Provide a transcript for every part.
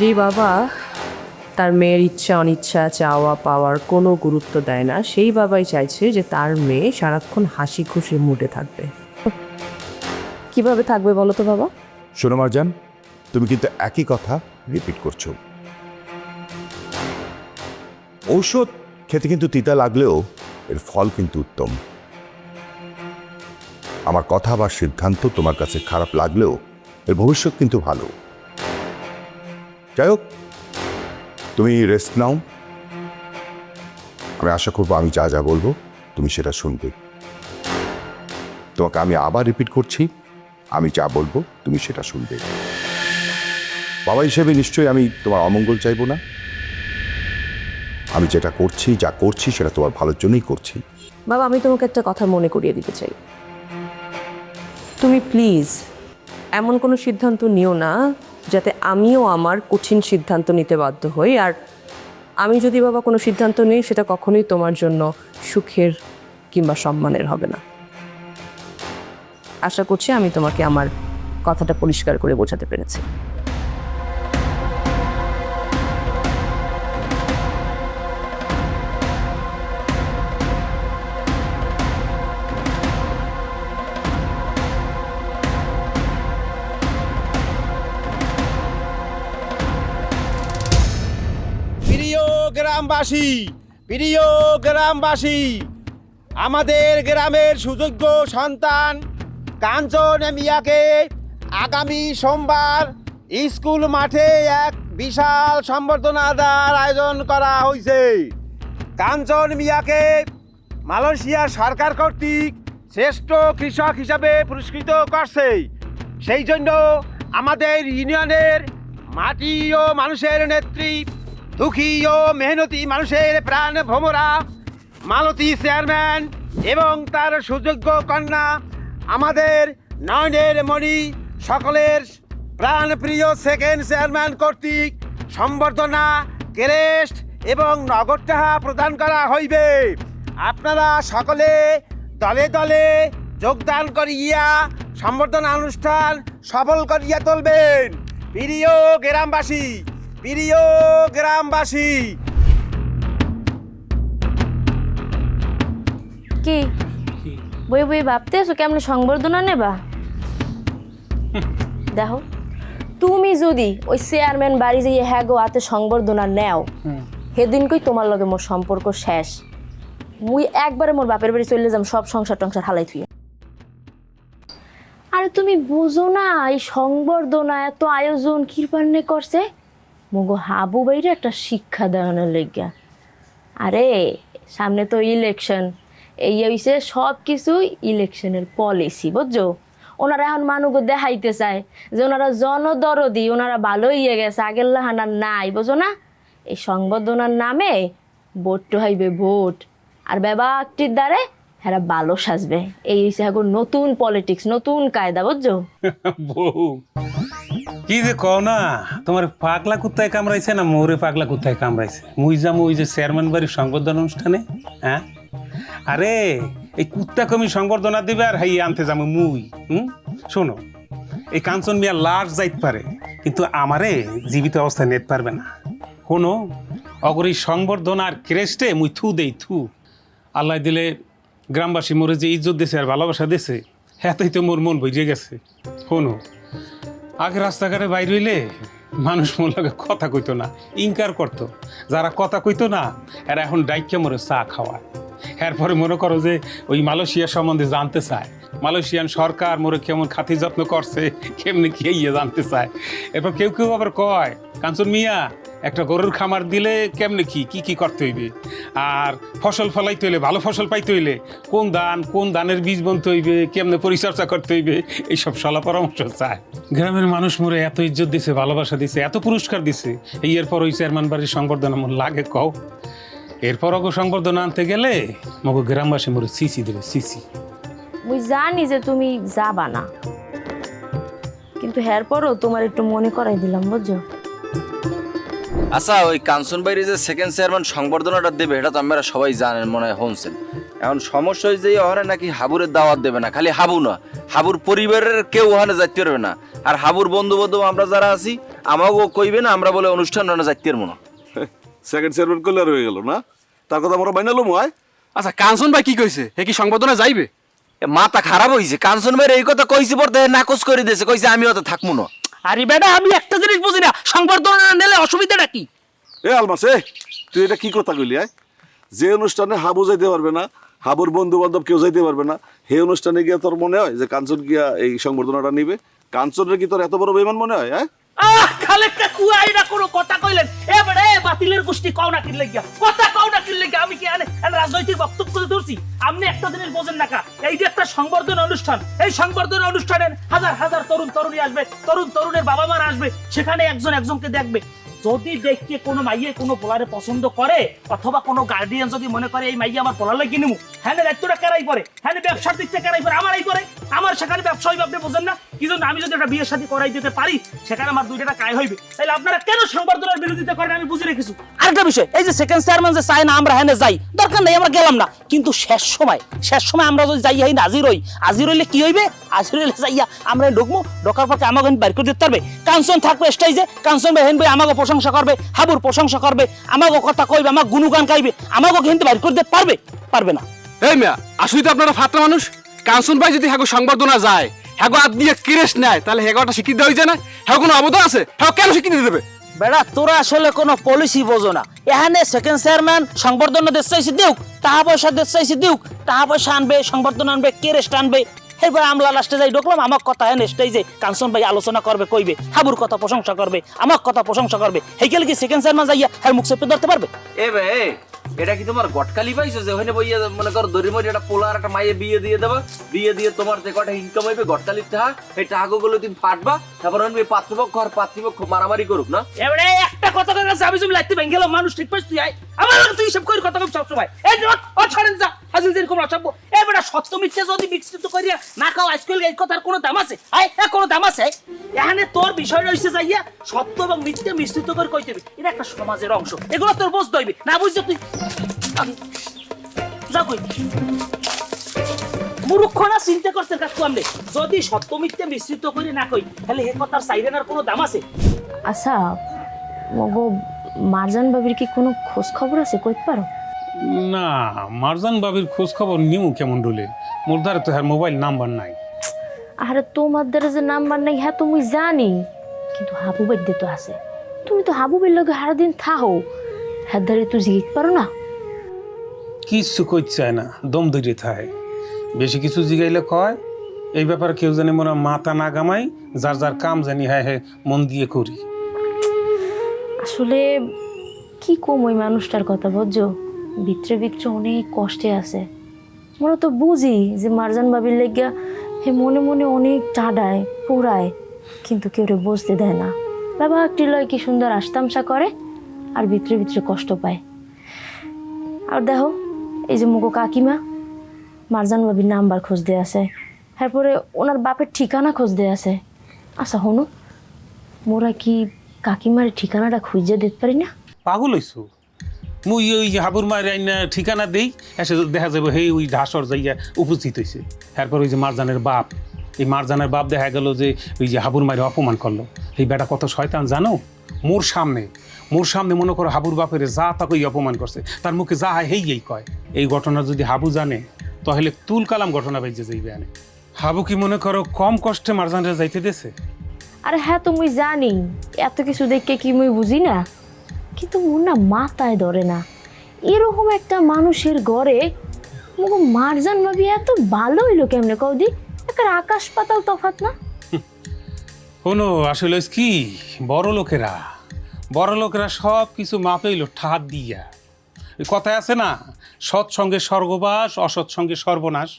যেই বাবা, তার মেয়ের ইচ্ছা অনিচ্ছা, চাওয়া পাওয়ার কোনো গুরুত্ব দেয় না। সেই বাবাই চাইছে যে তার মেয়ে সারাক্ষণ হাসি খুশি মুডে থাকবে। কীভাবে থাকবে বলো তো বাবা? শোনো মারজান, তুমি কিন্তু একই কথা রিপিট করছ। ঔষধ খেতে কিন্তু তিতা লাগলেও এর ফল কিন্তু উত্তম। আমার কথা বা সিদ্ধান্ত তোমার কাছে খারাপ লাগলেও এর ভবিষ্যৎ কিন্তু ভালো। যাই হোক, তুমি রেস্ট নাও। আমি আশা করব আমি যা যা বলব তুমি সেটা শুনবে। তোমাকে আমি আবার রিপিট করছি, আমি যা বলব তুমি সেটা শুনবে। বাবা হিসেবে নিশ্চয়ই আমি তোমার অমঙ্গল চাইব না। আমি যেটা করছি, যা করছি সেটা তোমার ভালোর জন্যই করছি। বাবা, আমি তোমাকে একটা কথা মনে করিয়ে দিতে চাই। তুমি প্লিজ এমন কোনো সিদ্ধান্ত নিও না যাতে আমিও আমার কঠিন সিদ্ধান্ত নিতে বাধ্য হই। আর আমি যদি বাবা কোনো সিদ্ধান্ত নিই, সেটা কখনোই তোমার জন্য সুখের কিংবা সম্মানের হবে না। আশা করছি আমি তোমাকে আমার কথাটা পরিষ্কার করে বোঝাতে পেরেছি। গ্রামবাসী, প্রিয় গ্রামবাসী, আমাদের গ্রামের সুযোগ্য সন্তান কাঞ্চন মিয়াকে আগামী সোমবার স্কুল মাঠে এক বিশাল সম্বর্ধনাদার আয়োজন করা হয়েছে। কাঞ্চন মিয়াকে মালয়েশিয়া সরকার কর্তৃক শ্রেষ্ঠ কৃষক হিসাবে পুরস্কৃত করছে। সেই জন্য আমাদের ইউনিয়নের মাটি ও মানুষের নেত্রী দুঃখী ও মেহনতি মানুষের প্রাণ ভ্রমরা। মালতী চেয়ারম্যান এবং তার সুযোগ্য কন্যা, আমাদের নয়নের মণি, সকলের প্রাণ প্রিয় সেকেন্ড চেয়ারম্যান কর্তৃক সম্বর্ধনা, ক্রেস্ট এবং নগদ প্রদান করা হইবে। আপনারা সকলে দলে দলে যোগদান করিয়া সম্বর্ধনা অনুষ্ঠান সফল করিয়া তুলবেন। প্রিয় গ্রামবাসী প্রিয় গ্রামবাসী। কি? বই বই ভাবতেছো কেমন সংবর্ধনা নেবা? দেখো তুমি যদি ওই চেয়ারম্যান বাড়ি যেয়ে হ্যাঁ গো হাতে সংবর্ধনা নেও সেদিনকই তোমার লগে মোর সম্পর্ক শেষ। মুই একবারে মোর বাপের বাড়ি চলে যাম সব সংসার টংসার হালাই থুয়ে। আরে তুমি বুঝো না এই সংবর্ধনা এত আয়োজন কিরপান্নে করছে? মগো হাবু বাইরে একটা শিক্ষা দেওয়ানোর লেগা আরে, সামনে তো ইলেকশন এই হইছে সব কিছুই ইলেকশনের পলিসি বুঝছ? ওনারা এখন মানুষ দেখাইতে চায় যে ওনারা জনদরদি, ওনারা ভালো ইয়ে গেছে, আগের লাহানার নাই, বুঝো না? এই সংবর্ধনার নামে ভোট হইবে ভোট। আর বেবাকটির দ্বারে হ্যাঁ ভালো সাজবে। এই হইছে এখন নতুন পলিটিক্স নতুন কায়দা, বুঝছ? কি যে কও না, তোমার পাগলা কুত্তায় কামড়াইছে না মোরে পাগলা কুত্তায় কামড়াইছে? মুই যাম ওই যে চেয়ারম্যান বাড়ির সংবর্ধনা অনুষ্ঠানে হ্যাঁ? আরে, এই কুত্তা কমি সংবর্ধনা দিবে আর হাই আনতে যাব মুই, হুম? শোনো, এই কাঞ্চন মিয়া লাশ যাইতে পারে, কিন্তু আমারে জীবিত অবস্থায় নেতে পারবে না। শোনো, অগর সংবর্ধনার ক্রেস্টে মুই থু দেই, থু। আল্লাহ দিলে গ্রামবাসী মোরে যে ইজ্জত দিছে আর ভালোবাসা দিছে হ্যাঁতেই তো মোর মন বুঝে গেছে। শোনো আগে রাস্তাঘাটে বাইর হইলে মানুষ মোল্লাকে কথা কইতো না, ইনকার করতো। যারা কথা কইতো না, এরা এখন ডাইকে মরে চা খাওয়ায়। এরপরে মনে করো যে ওই মালয়েশিয়া সম্বন্ধে জানতে চায়। মালয়েশিয়ান সরকার মোরে কেমন খাতি যত্ন করছে, কেমনি খেয়ে জানতে চায়। এরপর কেউ কেউ আবার কয়, কাঞ্চন মিয়া একটা গরুর খামার দিলে কেমনে কি? কি কি করতে হইবে? আর ফসল ফলাইতে হইলে, ভালো ফসল পাইতে হইলে কোন ধান, কোন ধানের বীজ বুনতে হইবে, কেমনে পরিচর্যা করতে হইবে, এইসব সলা পরামর্শ চায়। গ্রামের মানুষ মোরে এত ইজ্জত দিছে, ভালোবাসা দিছে, এত পুরস্কার দিছে। এই এরপর ওই চেয়ারম্যান বাড়ির সংবর্ধনা মোর লাগে কও। এরপর ওগো সংবর্ধনা আনতে গেলে মগো গ্রামবাসী মোরে সিসি দেবে সিসি মুই জানি যে তুমি যাবা না। কিন্তু হ্যার পরও তোমার একটু মনে করাই দিলাম, বুঝছ? আচ্ছা ওই কাঞ্চন বাইরে যে সেকেন্ড চেয়ারম্যান সংবর্ধনাটা দেবে এটা তো আমরা সবাই জানেন মনে হয় শুনছেন। এখন সমস্যা হয়েছে যে ওখানে নাকি হাবুরের দাওয়াত দেবে না খালি হাবু না হাবুর পরিবারের কেউ ওখানে যাইতে পারবে না। আর হাবুর বন্ধু বান্ধব আমরা যারা আছি আমাকেও কইবে না আমরা বলে অনুষ্ঠান রান্না যাইতে পারব না। সেকেন্ড চেয়ারম্যান করলে আর হয়ে গেল না? তার কথা আমরা মাইনালো ময় আচ্ছা কাঞ্চন ভাই কি কইছে? হে কি সংবর্ধনা যাইবে? মাথা খারাপ হইছে। কাঞ্চন ভাই এই কথা কইছে পড়তে নাকচ করে দিয়েছে কইছে আমি অত থাকব না। আরে বেটা, আমি একটা জিনিস বুঝি না। সংবর্ধনা নিলে অসুবিধাটা কি? এ আলমাসে তুই এটা কি কথা কইলি, আয়? যে অনুষ্ঠানে হাবু যাইতে পারবে না, হাবুর বন্ধু বান্ধব কেউ যাইতে পারবে না হে অনুষ্ঠানে গিয়া তোর মনে হয় যে কাঞ্চন গিয়া এই সংবর্ধনাটা নিবে? কাঞ্চনের কি তোর এত বড় বেমান মনে হয় হ্যাঁ আহ খালেক কুয়াই না কোনো কথা কইলেন। এবারে বাতিলের গোষ্ঠী কও না কিনলে গিয়া? কথা কও না কিনলে গিয়া, আমি কি আনে রাজনৈতিক বক্তব্য করে ধরছি? আপনি একটা জিনিস বোঝেন না কা? এই যে একটা সংবর্ধনা অনুষ্ঠান, এই সংবর্ধনা অনুষ্ঠানে হাজার হাজার তরুণ, তরুণী আসবে, তরুণ, তরুণের বাবা মারা আসবে, সেখানে একজন একজনকে দেখবে। যদি দেখকে কোনো মাইয়ে কোনো পোলারে পছন্দ করে, অথবা কোনো গার্ডিয়ান যদি মনে করে, এই মাইয়ে আমার পোলার লাগিয়ে নিমু। হ্যাঁ দায়িত্বটা কেরাই পরে হ্যাঁ ব্যবসার দিক থেকে কেরাই পরে আমারই পরে আমার সেখানে ব্যবসা হইবে, আপনি বোঝেন না। কি জন্য আমি যদি একটা বিয়ের সাথে করাই দিতে পারি, সেখানে আমার দুইটা কায় হইবে। তাহলে আপনারা কেন সংবর্ধনার বিরোধিতা করেন? আমি বুঝে রেখেছি আরেকটা বিষয়, এই যে সেকেন্ড চেয়ারম্যান যে চাই না, আমরা হ্যাঁ যাই। দরকার নেই, আমরা গেলাম না। কিন্তু শেষ সময় শেষ সময় আমরা যদি যাই হাই হাজির হই। হাজির হইলে কি হইবে? হাজির হইলে যাইয়া আমরা ঢুকবো ঢোকার পর আমাকে বাইর করে দিতে পারবে। কাঞ্চন থাকবে স্টেজে কাঞ্চন ভাই, হেন ভাই আমাকে প্রশংসা করবে হাবুর প্রশংসা করবে আমাকে কথা কইবে আমার গুণগান গাইবে আমাকে কিন্তু বাইর করে দিতে পারবে পারবে না। এই মিয়া আসলে তো আপনারা ফাত্রা মানুষ। কাঞ্চন ভাই যদি হ্যাগো সংবর্ধনা যায় হ্যাগো হাত দিয়ে কিরেস নেয় তাহলে হ্যাগোটা স্বীকৃতি দেওয়া যায় না? হ্যাঁ কোনো অবদান আছে? হ্যাঁ কেন স্বীকৃতি দেবে? বেড়া তোরা আসলে কোনো পলিসি বোঝো না। এখানে সেকেন্ড চেয়ারম্যান সংবর্ধনা দেশ চাইছে দিউক টাকা পয়সা দেশ চাইছে দিউক টাকা পয়সা আনবে সংবর্ধনা আনবে কে আনবে এরপর আমলা লাস্টে যাই ঢুকলাম আমার কথা হ্যাঁ স্টেজে কাঞ্চন ভাই আলোচনা করবে কইবে হাবুর কথা প্রশংসা করবে আমার কথা প্রশংসা করবে। হেকেল কি সেকেন্ড চেয়ারম্যান যাইয়া হ্যাঁ মুখ চেপে ধরতে পারবে? এ বে এটা কি তোমার গটকালি পাইছো যে ওখানে বইয়া মনে করো দড়ি মরি একটা পোলার একটা মাইয়ে বিয়ে দিয়ে দেবা? বিয়ে দিয়ে তোমার যে কটা ইনকাম হইবে গটকালির টাকা এই টাকাগুলো তুমি ফাটবা তারপর অন্য পাত্রপক্ষ আর পাত্রপক্ষ মারামারি করুক না? এবারে একটা কথা কথা যাবি তুমি লাগতে ভেঙে গেলাম মানুষ ঠিক পাইছ? তুই আয়। আমার তুই সব করি কথা কম সব সময় এই যে ও ছাড়েন যা। হাজির যেরকম অসভ্য এবারে সত্য মিথ্যে যদি মিশ্রিত করিয়া না খাও আজকাল এই কথার কোনো দাম আছে? আয় এ কোনো দাম আছে? এখানে তোর বিষয় রয়েছে যাইয়া সত্য এবং মিথ্যে মিশ্রিত করে কইতে হবে এটা একটা সমাজের অংশ। এগুলো তোর বুঝতে হইবে। না বুঝছ তুই? যা কই। না চিন্তা করছে কাকু আমলে। যদি সত্য মিথ্যে মিশ্রিত করে না কই, তাহলে এ কথার সাইরেনার কোনো দাম আছে? আচ্ছা মগো মারজান বাবির কি কোনো খোঁজ খবর আছে? কইতে পারো? না মারজান বাবির খোঁজ খবর নিউ কেমন ডলে? মোর ধারে তো হ্যার মোবাইল নাম্বার নাই। আরে তোমার দ্বারা যে নাম্বার নাই হ্যাঁ তুমি জানি। কিন্তু হাবু বাইদ্যে তো আছে। তুমি তো হাবু বাইর লগে সারাদিন থাহো। হ্যাঁ দ্বারে তুই জিগিতে পারো না। কিছু কই চায় না দম ধরে থায়। বেশি কিছু জিগাইলে কয় এই ব্যাপারে কেউ জানি মনে মাথা না গামাই যার যার কাম জানি হ্যাঁ হ্যাঁ মন দিয়ে করি। আসলে কি কম ওই মানুষটার কথা বুঝছ? ভিতরে ভিতরে অনেক কষ্টে আছে। মোরা তো বুঝি যে মারজান বাবির লেগিয়া হে মনে মনে অনেক টাডায় পুরায় কিন্তু কেউ বুঝতে দেয় না। বাবা, একটি লয় কি সুন্দর আস্তামসা করে আর ভিতরে ভিতরে কষ্ট পায়। আর দেখো, এই যে মুগো কাকিমা, মারজান বাবির নাম্বার খোঁজ দিয়ে আছে তারপরে ওনার বাপের ঠিকানা খোঁজ দিয়ে আছে আচ্ছা হনু, মোরা কি কাকিমার ঠিকানাটা খুঁজে দিতে পারি না? পাগল হইছো? মুই ওই হাবুর মায়ের ঠিকানা দেই, এসে দেখা যাবে হেই ওই ঢাসর যাইয়া উপস্থিত হয়েছে তারপর ওই যে মারজানের বাপ, এই মারজানের বাপ দেখা গেল যে ওই যে হাবুর মায়ের অপমান করল। এই বেটা কত শয়তান, জানো? মোর সামনে মোর সামনে মনে করো হাবুর বাপের যা তাকে অপমান করছে, তার মুখে যা হয় হেই, এই কয়। এই ঘটনা যদি হাবু জানে, তাহলে তুল কালাম ঘটনা বাইজে যাইবে আনে। হাবু কি মনে করো কম কষ্টে মারজানরা যাইতে দেছে আরে হ্যাঁ তো মুই জানি। এত কিছু দেখে কি মুই বুঝি না? কিন্তু মোর না মাথায় ধরে না। এরকম একটা মানুষের ঘরে মারজান ভাবি এত ভালো হইল কেমনে? কৌদি একটা আকাশ পাতাল তফাত না? কোনো আসলে কি, বড় লোকেরা বড় লোকেরা সব কিছু মাপেইল ঠাত দিয়া। কথায় আছে না সৎসঙ্গে স্বর্গবাস অসৎসঙ্গে সর্বনাশ।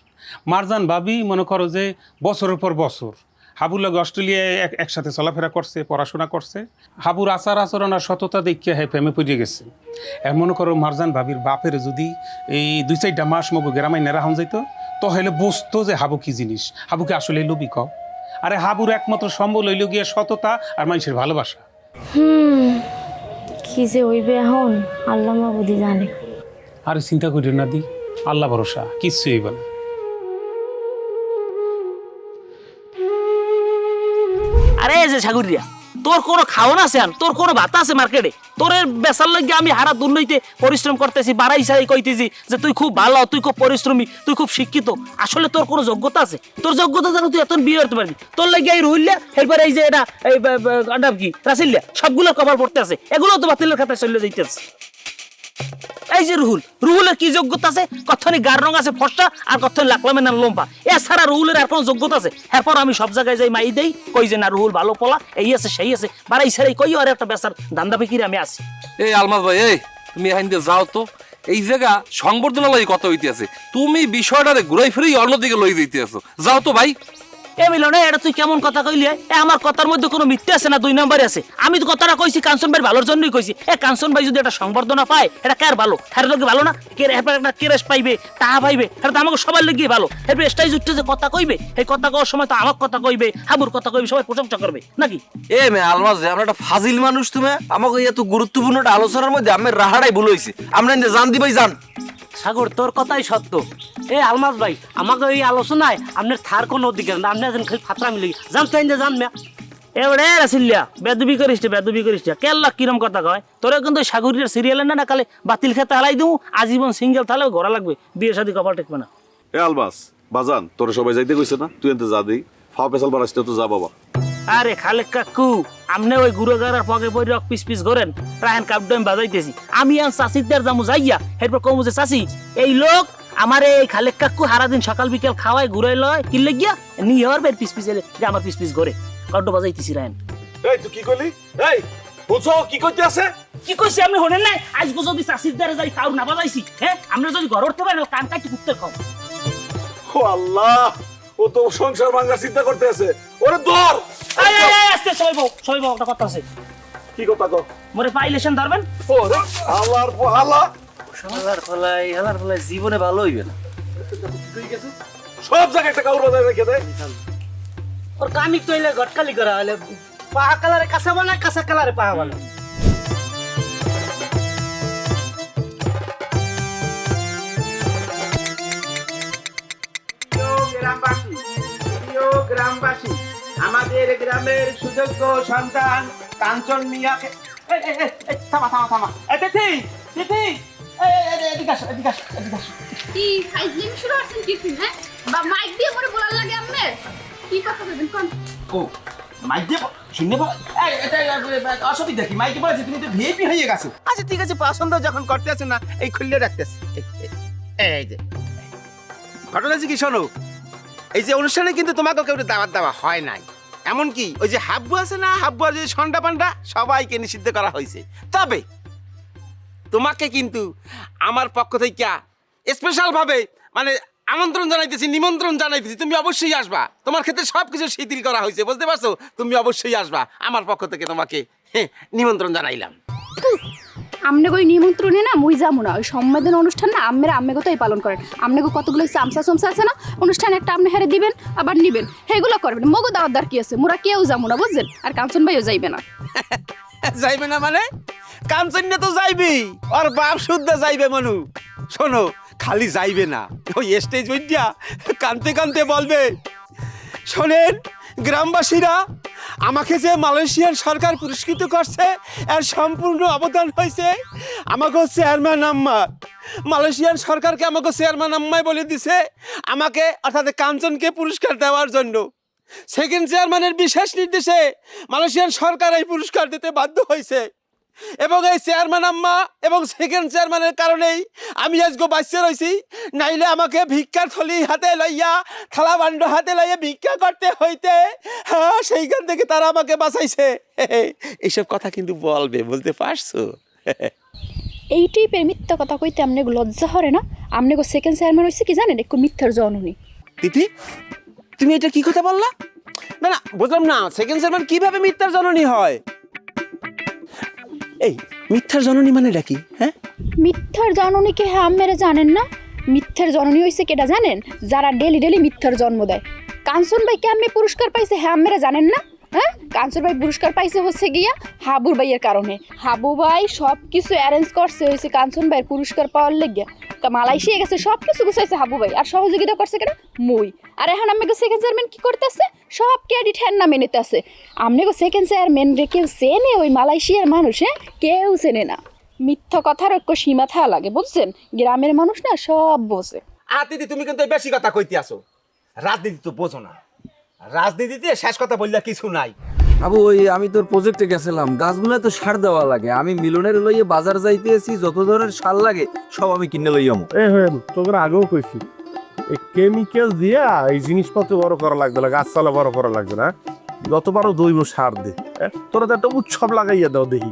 মারজান ভাবি, মনে করো যে বছরের পর বছর হাবুর লগে অস্ট্রেলিয়ায় এক একসাথে চলাফেরা করছে পড়াশোনা করছে। হাবুর আচার আচরণ আর সততা দেখিয়া হ্যাঁ প্রেমে পড়িয়ে গেছে। এর মনে করো মারজান ভাবির বাপের যদি এই দুই চারটা মাস মগো গ্রামায় নেরা হন যাইতো তাহলে বুঝতো যে হাবু কি জিনিস হাবুকে আসলে লোবি কও। আরে হাবুর একমাত্র সম্বল হইল গিয়া সততা আর মানুষের ভালোবাসা। হুম কি যে হইবে এখন? আল্লাহ মাবুদি জানে। আর চিন্তা করি না দি আল্লাহ ভরসা কিচ্ছু হইব না। যে তোর কোনো আছে তোর কোনো আছে মার্কেটে তোর বেচার লাগে আমি হারা পরিশ্রম করতেছি বাড়াই কইতেছি যে তুই খুব ভালো তুই খুব পরিশ্রমী তুই খুব শিক্ষিত আসলে তোর কোনো যোগ্যতা আছে তোর যোগ্যতা জানো তুই এত বিয়ে করতে পারবি তোর লাগে এই রুইল্লা এরপরে এই যে এটা কি সবগুলো কভার পড়তে আছে এগুলো তো বাতিলের খাতায় চলে যাইতেছে এই যে রুহুল, রুহুলের কি যোগ্যতা আছে? কতখানি গার রং আছে ফর্সা আর কতখানি লাকলামে না লম্বা? এছাড়া রুহুলের আর কোনো যোগ্যতা আছে? এরপর আমি সব জায়গায় যাই মাই দেই, কই যে না রুহুল ভালো পোলা, এই আছে, সেই আছে, বাড়াই সারাই কই, আর একটা বেচার দান্দা বিক্রি আমি আছি। এই আলমাজ ভাই, এই, তুমি এখান দিয়ে যাও তো। এই জায়গা সংবর্ধনালয় কত হইতে আছে? তুমি বিষয়টারে ঘুরাই ফিরেই অন্যদিকে লই দিতে আছো। যাও তো ভাই। এটা তুই কেমন কথা কইলি, এ? আমার কথার মধ্যে কোনো আছে না দুই নম্বরে আছে? আমি তো কথাটা কইছি, কাঞ্চন ভাই ভালোর জন্যই কইছি। এ, কাঞ্চন ভাই যদি পায়, এটা কার ভালো? লোক ভালো না? একটা কেরেস পাইবে পাইবে? এটা তো আমাকে সবার লেগে ভালো। এরপর যে কথা কইবে, এই কথা কওয়ার সময় তো আমার কথা কইবে, হাবুর কথা কইবে, সবাই প্রশংসা করবে, নাকি? এ মে আলমাজ আমরা একটা ফাজিল মানুষ তুমি, আমাকে এত গুরুত্বপূর্ণ একটা আলোচনার মধ্যে আমি রাহাড়াই ভুল আমরা জান দিবাই জান। সাগর তোর কথাই সত্য। এ আলমাজ ভাই আমাকে এই আলোচনায় আপনার থার কোনো অধিকার না আপনি আছেন খালি ফাতরা মিলে। জান চাই যে জান মিয়া। এবারে রাসিল্লিয়া বেদবি করিস বেদবি করিস কেল্লা কিরম কথা কয়? তোরে কিন্তু সাগরের সিরিয়ালে না না কালে বাতিল খেতে হালাই দিও আজীবন সিঙ্গেল তাহলেও ঘোরা লাগবে বিয়ে শাদী কপাল টেকবে না। এ আলবাস বাজান তোরা সবাই যাইতে কইছে না? তুই এনতে যা দেই। ফাও পেশাল বাড়াইছ তো যা বাবা। আরে খালেক কাকু আমনে ওই গুরুগারার পকে পড়ে রক পিস পিস করেন রায়ন কাপডম বাজাইতেছি। আমি আন চাষিদের জামু যাইয়া এরপর কমু যে চাষি এই লোক আমার এই খালেক কাকু সারাদিন সকাল বিকেল খাওয়াই ঘুরাই লয় কিনলে গিয়া নিয়ে আর বের পিস পিস এলে যে আমার পিস পিস ঘরে। কাউটো বাজাইতেছি রায়ন এই তুই কি কইলি? এই বুঝছ কি কইতে আছে? কি কইছি আপনি হলেন নাই? আজকে যদি চাষির দ্বারা যাই কাউ না বাজাইছি হ্যাঁ? আমরা যদি ঘর উঠতে পারি কান কাটি কুত্তে খাও। ও আল্লাহ! ও তো সংসার ভাঙার চিন্তা করতে আছে। ওরে ধর! আয় আয় আয় আস্তে সবাই বউ সবাই বউ একটা কথা আছে? কি কথা কো মোরে পাইলেশন ধরবেন? ওরে আল্লাহর পোহালা। হালার ফলাই হালার ফলাই জীবনে ভালো হইবে না। সব জায়গায় একটা কাউর বাজায় রেখে দেয় ওর কামিক তো এলে গটকালি করা হলে পাহা কালারে কাঁচা বানায় কাঁচা কালারে পাহা বানায়। গ্রামবাসী আমাদের গ্রামের সুযোগ্য সন্তান কাঞ্চন মিয়াকে থামা থামা থামা। এই, তিথি তিথি। এই, এই, এই, এদিকে আসো এদিকে আসো এদিকে আসো। কি ফাইজলিং শুরু করছেন কি হ্যাঁ? বা মাইক দিয়ে মরে বলার লাগে আম্মের কি কথা বলবেন কোন? ও মাইক দিয়ে ব- শুনতে পাও এই, এটা এটা, অসুবিধা কি? মাইকে বলেছে তুমি তো ভিআইপি হয়ে গেছো। আচ্ছা ঠিক আছে পছন্দ যখন করতে আছো না এই খুললে রাখতেছি। এই, এই, এই যে। ঘটনা কি শোনো? এই যে অনুষ্ঠানে কিন্তু তোমাকে কেউ দাওয়াত দেওয়া হয় নাই। এমনকি ওই যে হাব্বু আছে না, হাব্বু আর যে সন্ডা পান্ডা, সবাইকে নিষিদ্ধ করা হয়েছে। তবে তোমাকে কিন্তু আমার পক্ষ থেকে স্পেশাল ভাবে মানে আমন্ত্রণ জানাইতেছি, নিমন্ত্রণ জানাইতেছি, তুমি অবশ্যই আসবা। তোমার ক্ষেত্রে সব কিছু শিথিল করা হয়েছে, বুঝতে পারছ? তুমি অবশ্যই আসবা। আমার পক্ষ থেকে তোমাকে নিমন্ত্রণ জানাইলাম। আমনে ওই নিমন্ত্রণে না মুই যাব না। ওই সম্মেদন অনুষ্ঠান না আম্মের আম্মে কথাই পালন করেন। আমনে কতগুলো চামচা চামচা আছে না? অনুষ্ঠান একটা আপনি হেরে দিবেন, আবার নিবেন। সেগুলো করবেন। মগো দাওয়াত দার কি আছে? মোরা কেউ যাব না, বুঝছেন? আর কাঞ্চন ভাইও যাইবে না। যাইবে না মানে? কাঞ্চন্য তো যাইবি আর বাপ শুদ্ধ যাইবে মনু। শোনো, খালি যাইবে না। ওই স্টেজ উইডিয়া কানতে কানতে বলবে। শোনেন, গ্রামবাসীরা আমাকে যে মালয়েশিয়ার সরকার পুরস্কৃত করছে, এর সম্পূর্ণ অবদান হয়েছে আমাকে চেয়ারম্যান আম্মা। মালয়েশিয়ার সরকারকে আমাকে চেয়ারম্যান আম্মাই বলে দিছে, আমাকে, অর্থাৎ কাঞ্চনকে পুরস্কার দেওয়ার জন্য। সেকেন্ড চেয়ারম্যানের বিশেষ নির্দেশে মালয়েশিয়ান সরকার এই পুরস্কার দিতে বাধ্য হয়েছে। এবং এই চেয়ারম্যান আম্মা এবং সেকেন্ড চেয়ারম্যানের কারণেই আমি আজকে বাঁচতে রয়েছি নাইলে আমাকে ভিক্ষার থলি হাতে লইয়া থালা বান্ড হাতে লইয়া ভিক্ষা করতে হইতে। হ্যাঁ সেইখান থেকে তারা আমাকে বাঁচাইছে। এইসব কথা কিন্তু বলবে বুঝতে পারছ? এই টাইপের মিথ্যা কথা কইতে আমনে লজ্জা হরে না? আমনে গো সেকেন্ড চেয়ারম্যান হইছে কি জানেন? একটু মিথ্যার জননী দিদি তুমি এটা কি কথা বললা? না না বুঝলাম না। সেকেন্ড চেয়ারম্যান কীভাবে মিথ্যার জননী হয়? এই, মিথ্যার জননী মানে কি হ্যাঁ? মিথ্যার জননীকে হ্যাঁ আম্মেরা জানেন না? মিথ্যার জননী হইছে কেটা জানেন? যারা ডেলি ডেলি মিথ্যার জন্ম দেয়। কাঞ্চন ভাই কে আমি পুরস্কার পাইছে হ্যাঁ আম্মেরা জানেন না? হ্যাঁ? কাঞ্চন ভাই পুরস্কার পাইছে হচ্ছে গিয়া হাবুর ভাইয়ের কারণে। হাবু ভাই সব কিছু অ্যারেঞ্জ করছে হয়েছে কাঞ্চন ভাইয়ের পুরস্কার পাওয়ার তা মালয়েশিয়া গেছে সব কিছু গুছাইছে হাবু ভাই। আর সহযোগিতা করছে কেন? মুই। আর এখন আমাকে সেকেন্ড চেয়ারম্যান কি করতেছে? সব নামে নিতেছে। আমনে সেকেন্ড চেয়ারম্যান রে কেউ চেনে ওই মালয়েশিয়ার মানুষ হ্যাঁ? কেউ চেনে না। মিথ্যা কথার ঐক্য সীমা থাকা লাগে, বুঝছেন? গ্রামের মানুষ না সব বোঝে। দিদি, তুমি কিন্তু বেশি কথা কইতে আসো। রাজনীতি তো বোঝো না। রাজনীতিতে শেষ কথা বললে কিছু নাই। আবু ওই আমি তোর প্রজেক্টে গেছিলাম। গাছগুলো তো সার দেওয়া লাগে। আমি মিলনের লইয়ে বাজার যাইতে আছি যত ধরনের সার লাগে সব আমি কিনে লই আমু। এ হয়ে তোকে আগেও কইছি। এই কেমিক্যাল দিয়া এই জিনিসপত্র বড় করা লাগবে না গাছপালা বড় করা লাগবে না। যত পারো দৈব সার দে তোরা তো একটা উৎসব লাগাইয়া দাও দেখি।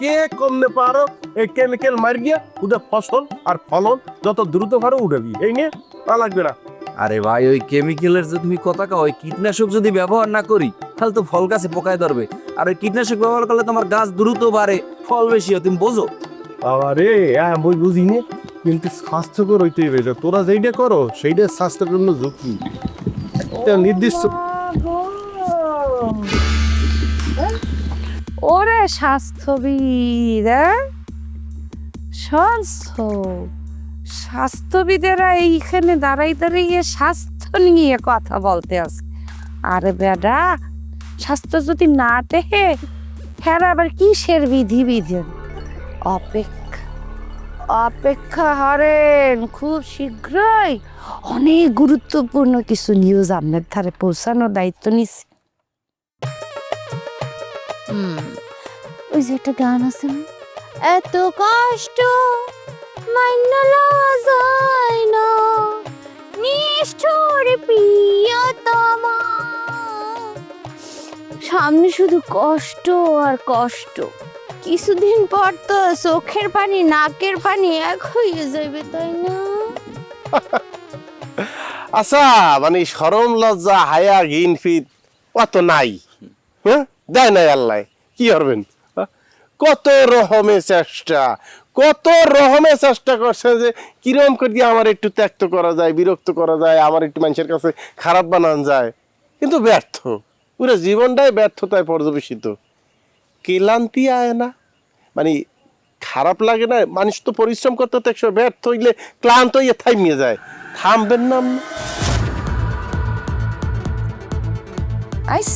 কে কমলে পারো এই কেমিক্যাল মার গিয়া ওদের ফসল আর ফলন যত দ্রুত পারো উঠাবি। এই নিয়ে তা লাগবে না। আরে ভাই ওই কেমিক্যালের যে তুমি কথা কও ওই কীটনাশক যদি ব্যবহার না করি তাহলে তো ফল গাছে পোকায় ধরবে। আর ওই কীটনাশক ব্যবহার করলে তোমার গাছ দ্রুত বাড়ে ফল বেশি হয় তুমি বোঝো? বাবা রে হ্যাঁ বই বুঝি নে। কিন্তু স্বাস্থ্যকর হইতেই হবে তোরা যেইটা করো সেইটা স্বাস্থ্যের জন্য ঝুঁকি একটা নির্দিষ্ট ওরে স্বাস্থ্যবিদ হ্যাঁ? স্বাস্থ্য স্বাস্থ্যবিদেরা এইখানে দাঁড়াই দাঁড়িয়ে স্বাস্থ্য নিয়ে কথা বলতে আছে আরে বেডা স্বাস্থ্য যদি না টেহে হ্যাঁ আবার কিসের বিধি বিধান? অপেক্ষা অপেক্ষা হরেন খুব শীঘ্রই। অনেক গুরুত্বপূর্ণ কিছু নিউজ আপনার ধারে পৌঁছানোর দায়িত্ব নিছি ওই যে একটা গান আছে না? এত কষ্ট! মাইনা লওয়া নিষ্ঠুর প্রিয়তমা। সামনে শুধু কষ্ট আর কষ্ট। কিছুদিন পর তো চোখের পানি, নাকের পানি এক হয়ে যাবে, তাই না? আচ্ছা মানে সরম লজ্জা, হায়া, ঘিন ফিত, অত নাই। হ্যাঁ? দেয় নাই আল্লাহ, কি করবেন? হ্যাঁ? কত রকমের চেষ্টা কত রহমে চেষ্টা করছে যে কিরম করে দিয়ে আমার একটু ত্যাক্ত করা যায়, বিরক্ত করা যায়, আমার একটু মানুষের কাছে খারাপ বানান যায়। কিন্তু ব্যর্থ। পুরো জীবনটাই ব্যর্থতায় পর্যবেসিত। ক্লান্তি আয় না। মানে খারাপ লাগে না, মানুষ তো পরিশ্রম করতে তো ব্যর্থ হইলে ক্লান্ত হইয়ে থামিয়ে যায়। থামবেন না আইস,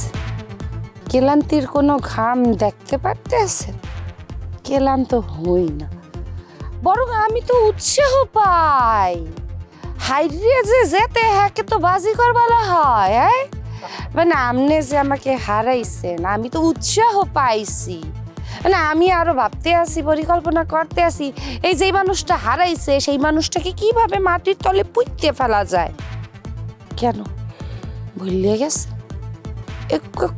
কেলান্তির কোনো ঘাম দেখতে পারতেছে কেলান্ত হই না। বরং আমি তো উৎসাহ পাই। হাইরিয়ে যে যেতে হ্যাকে তো বাজি করবালা হয় হ্যাঁ মানে আমনে যে আমাকে হারাইছেন আমি তো উৎসাহ পাইছি। মানে আমি আরও ভাবতে আসি পরিকল্পনা করতে আসি এই যে মানুষটা হারাইছে, সেই মানুষটাকে কীভাবে মাটির তলে পুঁততে ফেলা যায়? কেন? ভুলিয়ে গেছে?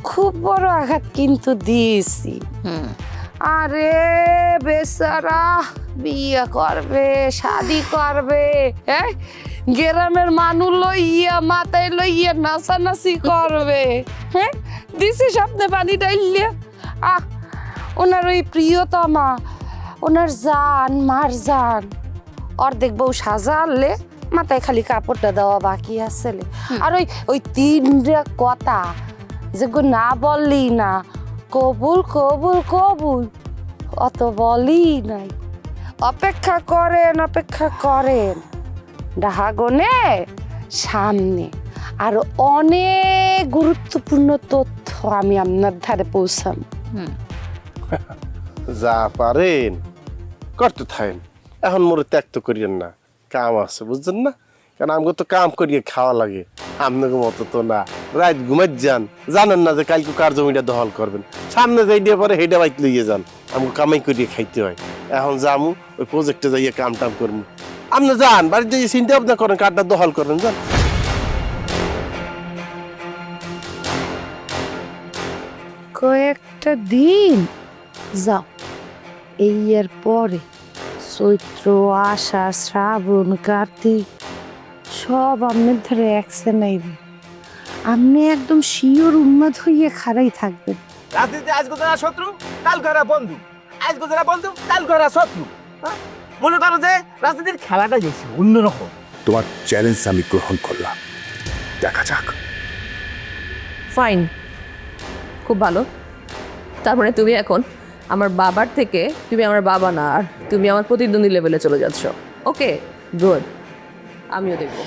খুব বড় আঘাত কিন্তু দিয়েছি। আরে বেচারা বিয়ে করবে শাদি করবে। হ্যাঁ গ্রামের মানুষ লইয়া মাথায় লইয়া নাচানাচি করবে। হ্যাঁ দিছি স্বপ্নে পানি ডাইলিয়া আহ ওনার ওই প্রিয়তমা ওনার জান মার জান। অর্ধেক বউ সাজালে মাথায় খালি কাপড়টা দেওয়া বাকি আছে আর ওই ওই তিনটা কথা যেগুলো না বললি না কবুল কবুল কবুল। অত বলি নাই। অপেক্ষা করেন অপেক্ষা করেন। ডাহাগনে সামনে। আর অনেক গুরুত্বপূর্ণ তথ্য আমি আপনার ধারে পৌঁছাম যা পারেন করতে থাকেন। এখন মোরে তো করিয়েন না। কাম আছে বুঝছেন না? কারণ আমাকে তো কাম করিয়ে খাওয়া লাগে। আপনাকে মতো তো না। রাত ঘুমাই যান। জানেন না যে কালকে কার জমিটা দখল করবেন। সামনে যাই দিয়ে পরে হেডা বাইক লইয়ে যান। আমাকে কামাই করিয়ে খাইতে হয়। এখন যামু, ওই প্রজেক্টে যাইয়ে কাম টাম করব আপনি যান, বাড়িতে চিন্তা ভাবনা করেন কারটা দখল করেন যান। কয়েকটা দিন। যাও, এই এর পরে চৈত্র, আষাঢ়, শ্রাবণ, কার্তিক। সব আপনার ধারে একসে নাইবে আপনি একদম শিওর উন্মাদ হইয়া খাড়াই থাকবেন। রাজনীতি আজ যারা শত্রু? কাল করা বন্ধু? আজ যারা বন্ধু? কাল করা শত্রু? হ্যাঁ? মনে করো যে রাজনীতির খেলাটা গেছে অন্যরকম তোমার চ্যালেঞ্জ আমি গ্রহণ করলাম। দেখা যাক। ফাইন খুব ভালো। তার মানে তুমি এখন আমার বাবার থেকে তুমি আমার বাবা না আর তুমি আমার প্রতিদ্বন্দ্বী লেভেলে চলে যাচ্ছ। ওকে গুড আমিও দেখব।